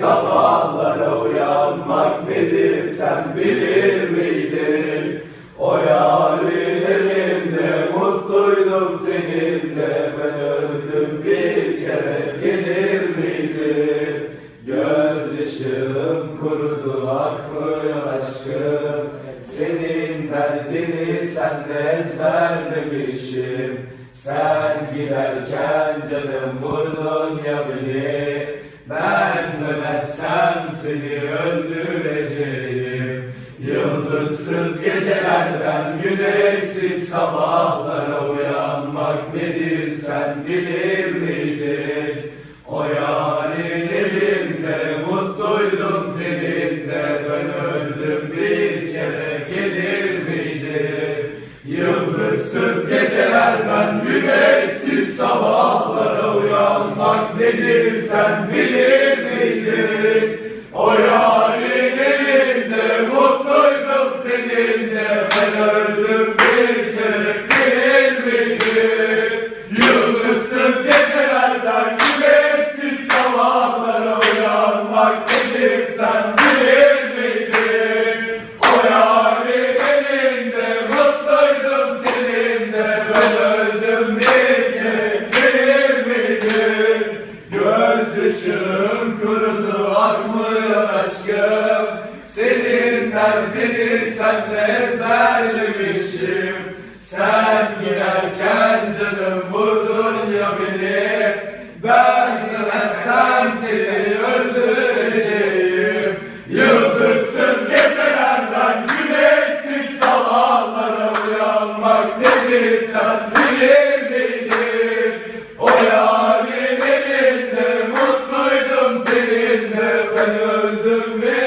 sabahlara uyanmak nedir sen bilir miydin? O yarın elinde mutluydum tenimde ben öldüm bir kere gelir miydin? Gözyaşım kurudu akmıyor aşkım Senin derdini sen de ezberlemişim Sen giderken canım vurdun ya beni Ben etsem seni öldüreceğim Yıldızsız gecelerden güneşsiz sabahlara uyanmak nedir sen bilir miydin? O yarın elinde mutluydum teninde ben öldüm bir kere gelir miydi? Yıldızsız gecelerden güneşsiz sabah sen bilir miydin o yar? Kışın kurudu akmıyor aşkım. Senin derdini sen de ezberlemişim. Sen giderken canım vurdun ya beni. Ben sen sen seni öldüreceğim. Yıldızsız gecelerden güneşsiz sabahlara uyanmak nedir sen? the man.